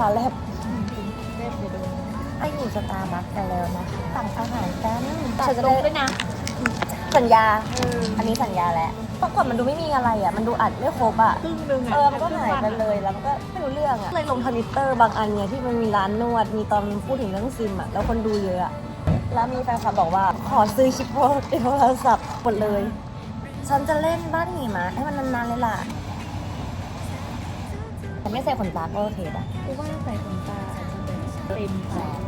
เอ้ยนึกว่าฟ้าแลบเรียบเลยไอ้อยู่สตาร์บัคกันแล้วนะคะสั่งอาหารกันตัฉัดนจะลได้งด้วยนะ สัญญาเอออันนี้สัญญาแล้วเมื่อก่อนมันดูไม่มีอะไรอะ มันดูอัดไม่ครบอะ ครึ่งหนึงอะเออ มันก็หายไปเลย แล้วมันก็ไม่รู้เรื่องอะเลยลงทวิตเตอร์บางอันเนี่ยที่มันมีร้านนวด มีตอนพูดถึงเรื่องซิมอะ แล้วคนดูเยอะอะแล้วมีแฟนคลับบอกว่า ขอซื้อชิปโปรในโทรศัพท์หมดเลย ฉันจะเล่นบ้านหิมะให้มันนานๆเลยล่ะ แต่ไม่ใส่ขนตาก็โอเคป่ะกูว่าใส่ขนตาอาจจะเป็นเต็มแสน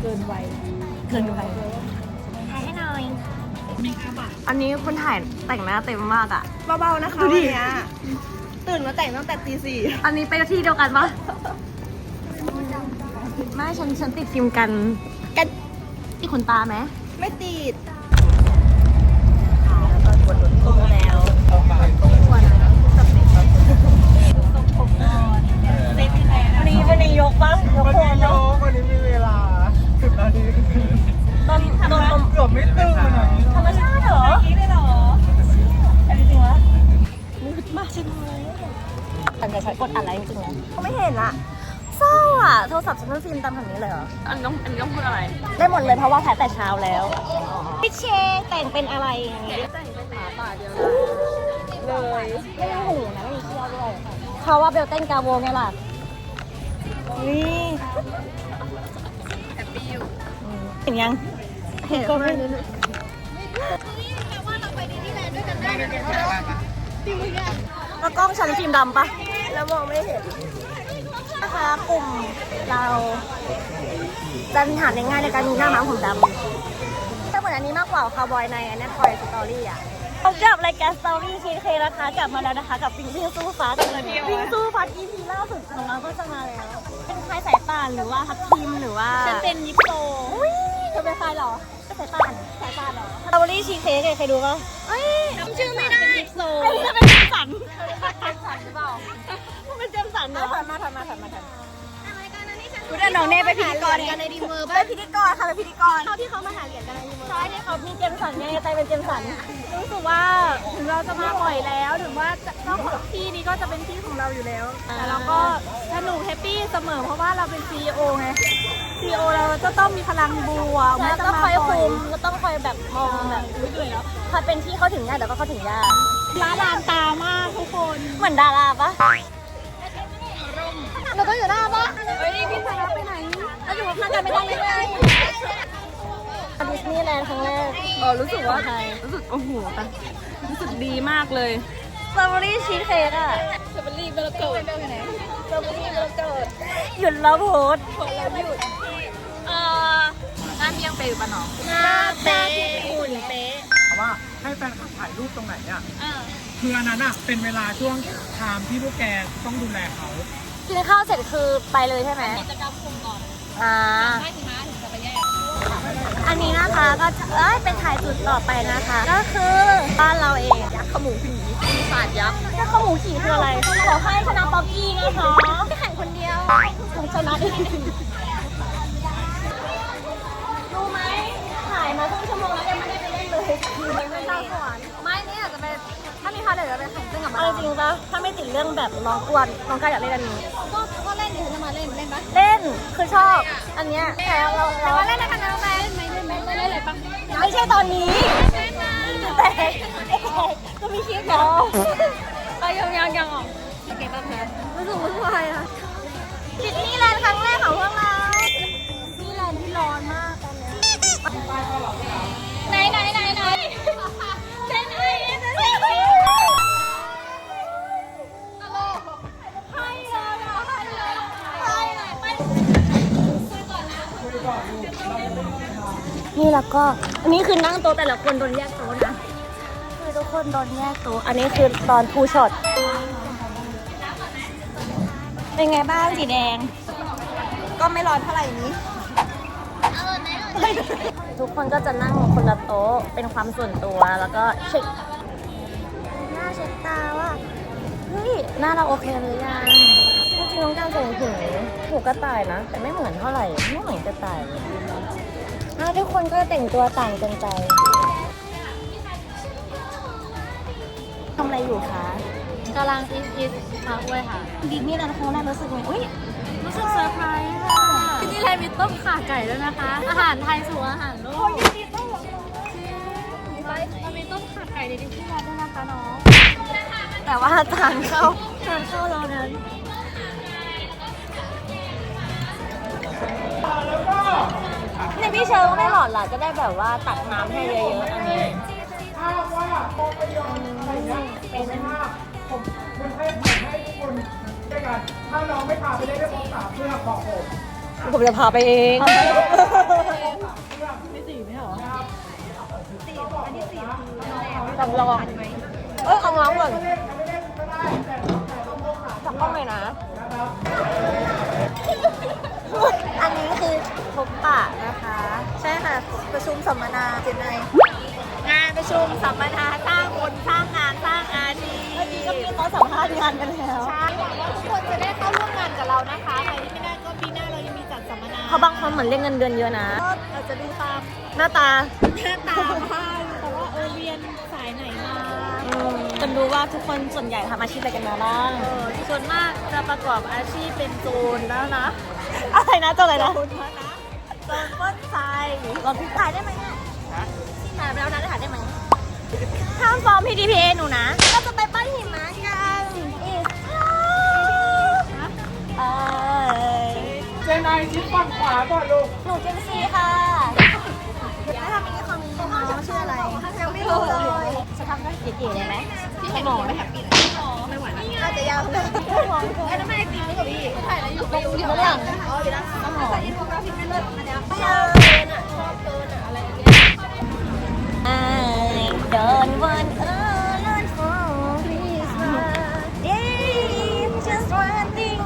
เกินวัยเกินไปถ่ายให้หน่อยอันนี้คนถ่ายแต่งหน้าเต็มมากอะเบาๆนะคะดูดิวันเนี้ยตื่นมาแต่งตั้งแต่ตีสี่อันนี้ไปที่เดียวกันปะไม่ฉันฉันติดฟิล์มกันกันติดขนตาไหมไม่ติด นกาโวไงล่ะนี่แฮปปี้อยู่เห็นยังเห็นก็ไม่รู้แล้วกล้องฉันฟิล์มดำปะแล้วมองไม่เห็นนะคะกลุ่มเราดันฐานง่ายในการมีหน้าม้าผมดำแต่เหมือนอันนี้มากกว่าคาวบอยในอันนี้ทอยสตอรี่อะ พบกับรายการสตอรี่คีเคนะคะกลับมาแล้วนะคะ กับปิงปิงสู้ฟ้าปิงสู้ฟ้า EP ล่าสุดของเราก็จะมาแล้ว เป็นใครสายป่านหรือว่าทับทิมหรือว่าฉันเป็นยิปโซอุ้ยเธอเป็นใครเหรอก็สายป่านสายป่านเหรอสตรอเบอรี่ชีสเค้กเคยดูปะเอ้ยจำชื่อไม่ได้ยิปโซไอ้นี่จะเป็นเจมสันสันหรือเปล่ามันเป็นเจมสันเหรอถัดมาถัดมาถัดมาถัด กูได้น้องเน่ไปพิธีกรกันในดีเมอร์เป็นพิธีกรค่ะเป็นพิธีกรเขาที่เขามาหาเหรียญกันในดีเมอร์ใช่ที่เขามีเจมสันไงใจเป็นเจมสันรู้สึกว่าถึงเราจะมาบ่อยแล้วถึงว่าเจ้าของที่นี้ก็จะเป็นที่ของเราอยู่แล้วแต่เราก็สนุกแฮปปี้เสมอเพราะว่าเราเป็นซีอไงซีอเราจะต้องมีพลังบวกแล้ไม่วต้ก็องคมาอยคอคุยมก็ต้องคอยแบบมองแบบพอเป็นที่เขาถึงง่ายแต่ก็เข้าถึงยากร้านลานตามากทุกคนเหมือนดาราปะ เราต้องอยู่หน้าปะเฮ้ยพี่สาระไปไหนเราอยู่ข้างกันไม่ได้เลยดิสนีย์แลนด์ครั้งแรกเออรู้สึกว่ารู้สึกโอ้โหแต่รู้สึกดีมากเลยสตรอเบอรี่ชีสเค้กอะสตรอเบอรี่เบลเกิดอยู่ไหนสตรอเบอรี่เบลเกิดหยุดแล้วโพสต์คนเราหยุดเออหน้าเมียงเปย์ปะน้องหน้าเป๊ะหุ่นเป๊ะถามว่าให้แฟนคลับถ่ายรูปตรงไหนอะคืออันนั้นอะเป็นเวลาช่วงไทม์ที่พวกแกต้องดูแลเขา กินข้าวเสร็จคือไปเลยใช่ไหมกิจกรรมกลุ่มก่อนอ่าให้ถึงห้าถึงจะไปแยกอันนี้นะคะก็จะเอ้ยเป็นถ่ายจุดต่อไปนะคะ ก็คือบ้านเราเองยักษ์ขมูผีปีศาจยักษ์ยักษ์ขมูผีคืออะไรขอให้ชนะป๊อกกี้นะคะไม่แข่งคนเดียวถึงชนะได้รู้ไหมถ่ายมาครึ่งชั่วโมงแล้วยังไม่ได้ไปเล่นเลยยังไม่ได้สวรรค์ ถ้ามีเขาเดี๋ยวจะไปแข่งซึ่งกับมาเอาจริงปะถ้าไม่ติดเรื่องแบบน้องกวนน้องกายอยากเล่นอันนี้ ก็ก็เล่นดิฉันจะมาเล่นเล่นปะเล่นคือชอบ อันเนี้ยแต่เราแต่เราว่าเล่นในคณะแม่เล่นไหมเล่นไหมเล่นเลยปะไม่ใช่ตอนนี้เล่นนะแต่แต่ก็มีคลิปเนาะไปยังยังยังอะเก็บบ้างแพ้รู้สึกวุ่นวายอะดิสนีย์แลนด์ครั้งแรกของพวกเรา นี่แล้วก็ อันนี้คือนั่งโต๊ะแต่ละคนโดนแยกโต๊ะนะ คือทุกคนโดนแยกโต๊ะ อันนี้คือตอนทูช็อต เป็นไงบ้างสีแดง ก็ไม่ร้อนเท่าไหร่นี้ทุกคนก็จะนั่งคนละโต๊ะ เป็นความส่วนตัว แล้วก็เช็คหน้าเช็คตาว่า เฮ้ย หน้าเราโอเคหรือยัง น้องการส่งถึงหูกระต่ายนะ แต่ไม่เหมือนเท่าไหร่ไม่เหมือนกระต่ายเลยอะทุกคนก็แต่งตัวต่างกันไปทำอะไรอยู่คะกำลังคิดคิดทคะอ้วยค่ะดิสนีย์แลนด์ครั้งแรกรู้สึกไงอุ้ยรู้สึกเซอร์ไพรส์ค่ะที่นี่เลยมีต้มข่าไก่ด้วยนะคะ อาหารไทยสู่อาหารโลกยินดีต้อนรับเรามีต้มข่าไก่ในดิสนีย์แลนด์ด้วยนะคะน้องแต่ว่าทางเข้าทางเข้าเรานั้น ในพี่เชอร์ก็ไม่หลอดล่ะจะได้แบบว่าตักน้ำให้เยอะๆอันนี้ถ้าว่าพอประโยชน์อะไรเงี้ยผมไม่ห้ามผมผมให้ผมให้ทุกคนด้วยกันถ้าน้องไม่พาไปได้ไม่ครบสามเพื่อบอกผมผมจะพาไปเองสำรอสี่อันนี้สี่ลองเอ้ยเอาน้องก่อนจับกล้องเลยนะ อันนี้คือพบปะนะคะ ใช่ค่ะ ประชุมสัมมนาเจนไนงานประชุมสัมมนาสร้างคนสร้างงานสร้างอาชีพเมื่อกี้ก็มีเขาสัมภาษณ์งานกันแล้วใช่หวังว่าทุกคนจะได้เข้าร่วมงานกับเรานะคะใครที่ไม่ได้ก็ปีหน้าเรายังมีจัดสัมมนาเขาะบางคนเหมือนเรียกเงินเดือนเยอะนะก็อาจจะดูตามหน้าตาหน้าตาบ้างแต่ว่าเออเรียนสายไหนมาจนรู้ว่าทุกคนส่วนใหญ่ทำอาชีพอะไรกันมาบ้างเออส่วนมากจะประกอบอาชีพเป็นโจรแล้วนะ อะไรนะตัวอะไรนะโจรแล้วนะโจรปล้นไฟลองถ่ายได้ไหมเนี่ยถ่ายไปแล้วนะถ่ายได้ไหมห้ามฟ้อง PDPA หนูนะ ก็จะไปปั้นหิมะกันอีกเอ้ยเจนไอชิดฝั่งขวาก่อนลูก หนูเจนซีค่ะแล้วทำมินิคอนน้องชื่ออะไรยังไม่รู้เลยจะทำได้เก๋ๆเลยไหมพี่หมอไม่แฮปปี้เลย ไหวน่าจะยาวเลยหมอไอ้น้ำมันไอติมนี่กับพี่ถ่ายแล้วอยู่ตรงอยู่ข้างหลังอ๋ออยู่ด้านข้างหมอนี่กราพิมไม่เลิศอันเนี้ยไม่เอาเกินอะชอบเกินอะอะไรอย่างเงี้ย I don't want a lot for Christmas Yeah just one thing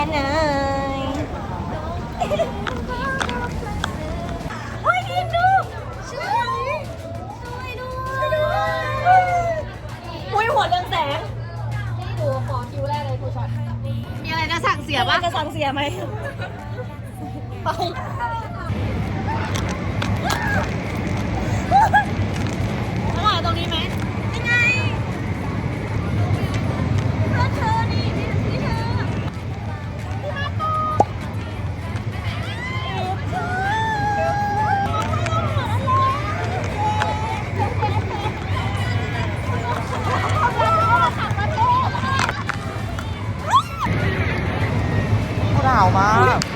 and I ยเดี๋ยวบ้าว่างจะสั่งเสียไหมไป หน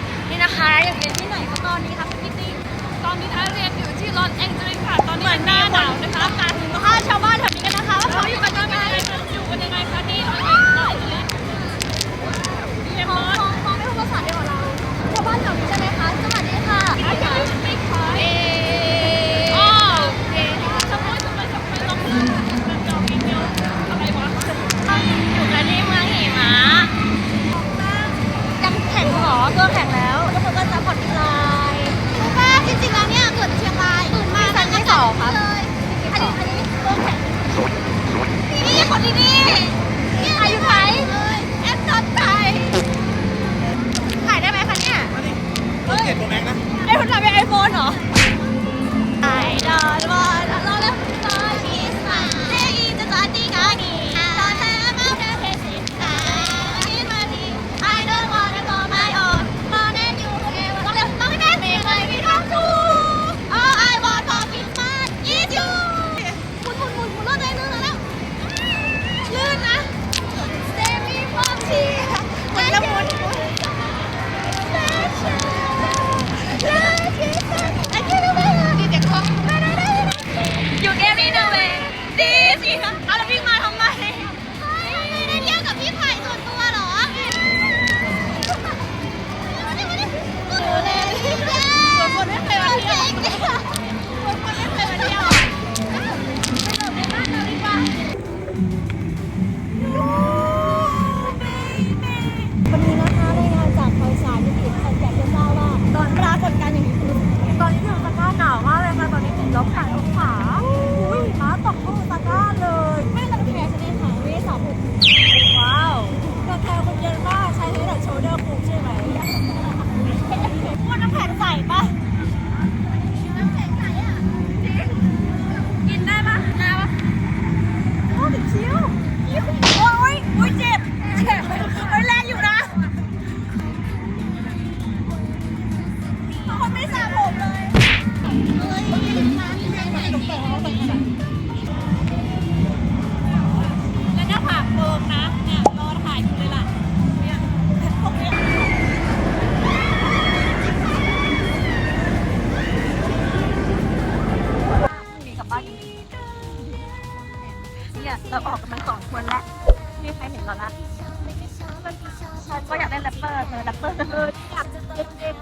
แรปเปอร์เออแรปเปอร์เอออยากจะเติมเต็ม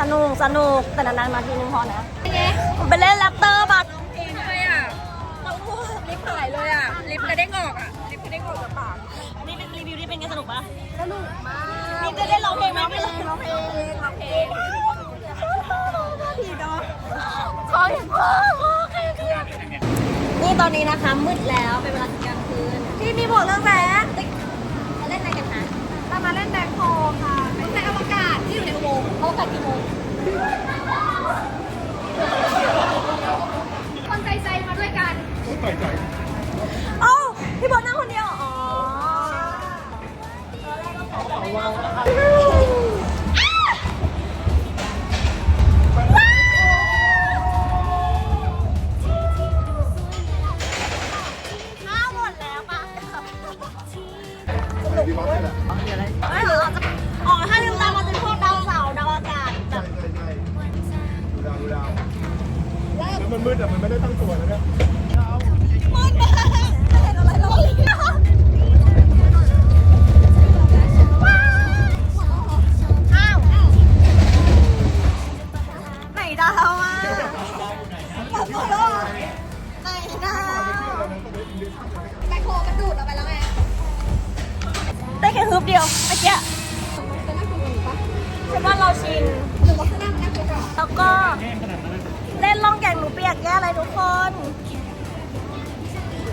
สนุกสนุกแต่นานๆมาทีนึงพอนะผมไปเล่นแรปเตอร์บัตเองด้วยอะลิฟต์หายเลยอะ ลิฟต์กระเด้งออกอะ ลิฟต์กระเด้งออกจากปากนี่เป็นรีวิวที่เป็นไงสนุกปะสนุกมากนี่จะได้ร้องเพลงไหมไม่ร้องร้องเพลงร้องเพลงผีเนาะขออีกพ่อนี่ตอนนี้นะคะมืดแล้วเป็นเวลากลางคืนที่มีบอกเรื่องแบงมาเล่นอะไรกันคะเรามาเล่นแบงค์โฮค่ะเป็นในอวกาศที่อยู่ในอุโม งค์เขากัดกี่โมงคนใจใจมาด้วยกันเอ้าพี่บอลนั่ง มันมืดแต่มันไม่ได้ตั้งตัวนะเนี่ยมืดมากไม่เห็นอะไรเลยอ้าวไหนดาวอะหมดแล้วไหนดาวแบคโฮมันดูดออกไปแล้วไงได้แค่ฮึบเดียวเมื่อกี้ฉันว่าเราชินแล้วก็เล่นล่องแก่งหนูเปี ยกแย่เลยทุกคน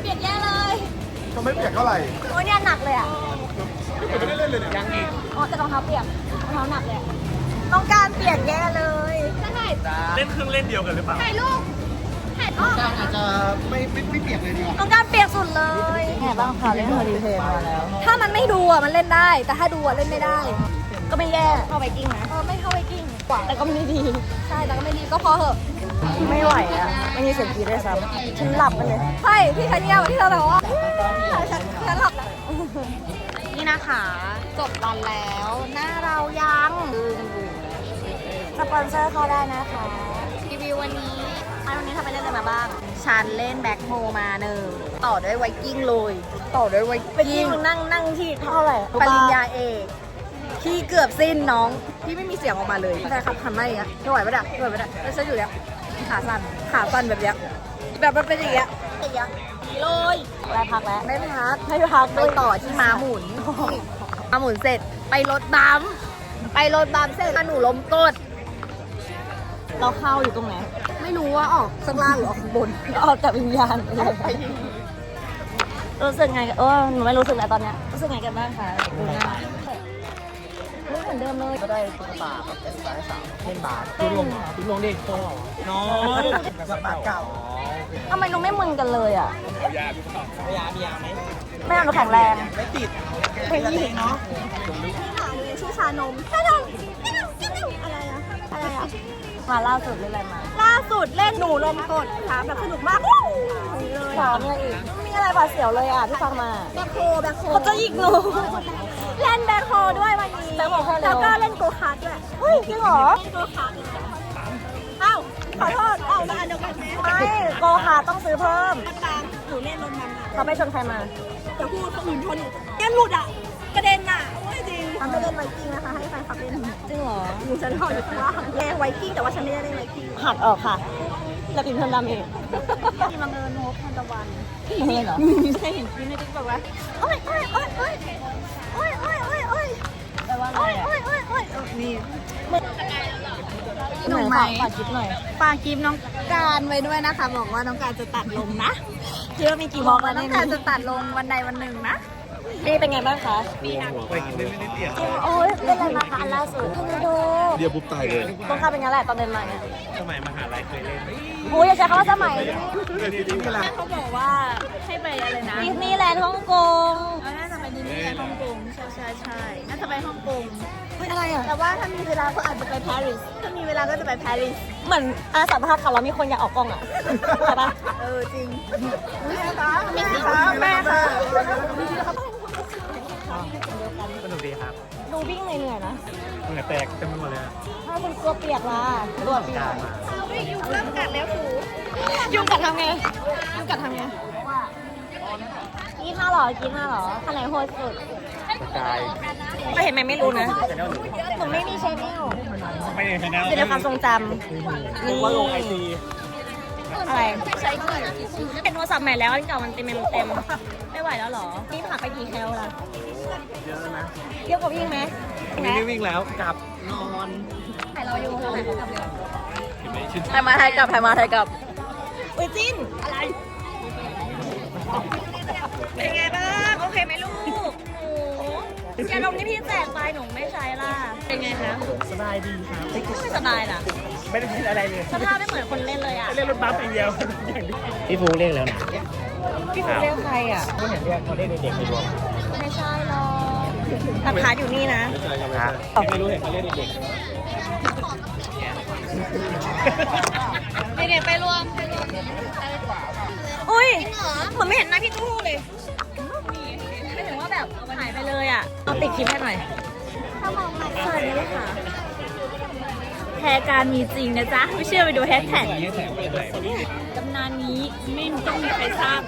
เปียกแย่เลยก็ไม่เปียกเท่าไหร่โอ้ยเนี่ยหนักเลยอะไม่ได้เล่นเลยเนี่ยยังอีกอ๋อแต่รองเท้าเปียกรองเท้าหนักเลยอะต้องการเปียกแย่เลยจะถ่ายเล่นเครื่องเล่นเดียวกันหรือเปล่าถ่ายรูปถ่ายการอาจจะไม่ไม่ไม่เปียกเลยดีกว่าต้องการเปียกสุดเลยแม่บ้างค่ะเล่นเฮอริเทนมาแล้ว ถ้ามันไม่ดูอะมันเล่นได้ แต่ถ้าดูอะเล่นไม่ได้ ก็ไม่แย่เข้าไปกิ้งนะเออไม่เข้าไปกิ้งแต่ก็ไม่ดีใช่แต่ก็ไม่ดีก็พอเหอะ ไม่ไหวอะ ไม่มีเสียงกรีดด้วยซ้ำฉันหลับไปเลยใช่พี่ธัญญาที่เธอแบบว่าฉันฉันหลับแล้วนี่นะคะ จบวันแล้ว หน้าเรายังสปอนเซอร์เข้าได้นะคะรีวิววันนี้ไอ้วันนี้ทำไปเล่นอะไรมาบ้างฉันเล่นแบ็คโฮมาหนึ่งต่อด้วยไวกิ้งเลย ต่อด้วยไวไปกิ้กิ้งงนั่งนั่งที่เท่าไหร่ปริญญาเอกพี่เกือบสิ้นน้อง พี่ไม่มีเสียงออกมาเลยใช่ครับทำได้อย่างเงี้ยไม่ไหวปะเนี่ยไม่ไหวปะเนี่ยแล้วฉันอยู่เนี้ย ขาสั่นขาสั่นแบบเนี้ยแบบมันเป็นอย่างเงี้ยตีอะตีเลยแวะพักแล้วไม่พักไม่พักไปต่อที่ม้าหมุนม้าหมุนเสร็จไปรถบัมป์ไปรถบัมป์เสร็จหนูล้มกดเราเข้าอยู่ตรงไหนไม่รู้ว่าออกข้างล่างหรือออกข้างบนออกจากวิญญาณไปเลยรู้สึกไงกันเออหนูไม่รู้สึกแล้วตอนเนี้ยรู้สึกไงกันบ้างคะดูหน้ารู้เหมื อนเดิมเลย ก็ได้ตุ๊กตาแบบเป็นสายสาวเล่นบาสตุ๊กลงตุ๊กลงเด็กโตน้อยแบบบาสเก่าทำไมหนูไม่มึนกันเลยอะยาหรือเปล่ายามียาไหมไม่เอาหนูแข็งแรง ไม่ติดเพลงนี้เนาะชื่อชานมชานมอะไรอะอะไรอะมาล่าสุดเล่นอะไรมา ล่าสุดเล่นหนูลมกดค่ะแบบสนุกมากเลยถามอะไรอีกมีอะไรบาดเสียวเลยอะที่ฟังมา แบ็คโฮแบ็คโฮเขาจะยิกหนู เล่นแบ็คโฮด้วยวันนี้แบ็คโฮแค่เร็ว แล้วก็เล่นโกคาร์ทด้วยเฮ้ยจริงเหรอ เล่นโกคาร์ทอ้าวขอโทษเอามาอันเดียวกันไหมไม่โกคาร์ทต้องซื้อเพิ่มตามหนูเล่นรถมันอะเขาไปชนใครมาจะพูดคนอื่นชนหนูเนี่ยหลุดอะกระเด็นอะโอ้ยจริงทำไปเล่นไวกิ้งนะคะให้แฟนคลับเล่นจริงเหรอหนูฉันรออยู่ข้างล่างแย่ไวกิ้งแต่ว่าฉันไม่ได้เล่นไวกิ้งหัดออกค่ะแล้วกินเพิ่มดำอีกที่บังเอิญโนบทันตะวันไม่เหรอใช่เห็นคลิปในติ๊กบอกว่าโอ้ยโอ้ยโอ้ยโอ้ยโอ้ยโอ้ย โอ้ยอะโอ้ยโอ้ยโอ้ยนี่หนูไหมฝากคลิปหน่อยฝากคลิปน้องการไว้ด้วยนะคะ บอกว่าน้องการจะตัดลงนะคิดว่ามีกี่บล็อกแล้วน้เนี่อยงการจะตัดลงวันใดวันหนึ่งนะนี่เป็นไงบ้างคะไปกินได้ไม่ได้เปลี่ยนโอ้ยเล่นอะไรมาคะอันล่าสุดทอร์นาโดเดียวปุ๊บตายเลยต้องเข้าเป็นงั้นแหละตอนเดินมาเนี่ยสมัยมหาลัยเคยเล่นโอ้ยอย่าใช้คำว่าสมัยเขาบอกว่าให้ไปอะไรนะดิสนีย์แลนด์ฮ่องกง ใช่ใช่ใช่น่าจะไปฮ่องกงเฮ้ยอะไรอะ แต่ว่าถ้ามีเวลาก็อาจจะไปปารีสถ้ามีเวลาก็จะไปปารีสเหมือนอาสัมภาษณ์ข่าวเรามีคนอยากออกกล้องอะใช่ปะเออจริงมีสิคะแม่ค่ะสนุกดีครับดูวิ่งเหนื่อยๆนะเหงื่อแตกเต็มไปหมดเลยอะถ้าคุณกลัวเปียกล่ะตัวเปียกยุงเริ่มกัดแล้วถูยุงกัดทำไงยุงกัดทำไงกินมาเหรอกินมาเหรออันไหนโหดสุด กายไม่เห็นไหมไม่รู้นะชแนลหนูหนูไม่มีชแนลไม่ในชแนลอยู่ในความทรงจำนึกว่าลงไอจีอะไรใช้เป็นโทรศัพท์ใหม่แล้วอันเก่ามันเต็มเต็มไม่ไหวแล้วเหรอ นี่ผ่านไปกี่แคลล่ะเยอะนะเยอะกว่าวิ่งไหมไม่ได้วิ่งแล้วกลับนอนถ่ายเราอยู่ถ่ายเขากลับเร็วเห็นไหมชื่นไทยมาไทยกลับไทยมาไทยกลับอุ้ยจิ้นอะไรเป็นไงบ้าง โอเคไหมลูกโอ้ ยาดมที่พี่แจกไปหนูไม่ใช้ล่ะ เป็นไงคะสบายดีครับ ไม่สบายล่ะ ไม่ได้คิดอะไรเลยสภาพไม่เหมือนคนเล่นเลยอะ เล่นรถบัสอย่างเดียวพี่ฟูเรียกแล้วนะพี่คุณเรียกใครอะไม่เห็นเรียกเขาเรียกเด็กๆในรวมไม่ใช่หรอกหลักฐานอยู่นี่นะไม่ใช่ครับไม่รู้เห็นเขาเรียกเด็กเด็กๆไปรวมอุ้ยเหมือนไม่เห็นหน้าพี่ตู้เลยไม่ถึงว่า แบบหายไปเลยอะ เอาติดคลิปให้หน่อยสวัสดีค่ะแพรการมีจริงนะจ๊ะ ไม่เชื่อไปดูแฮชแท็กๆนี่แถมไปไหนตำนานนี้ไม่ต้องมีใครทราบ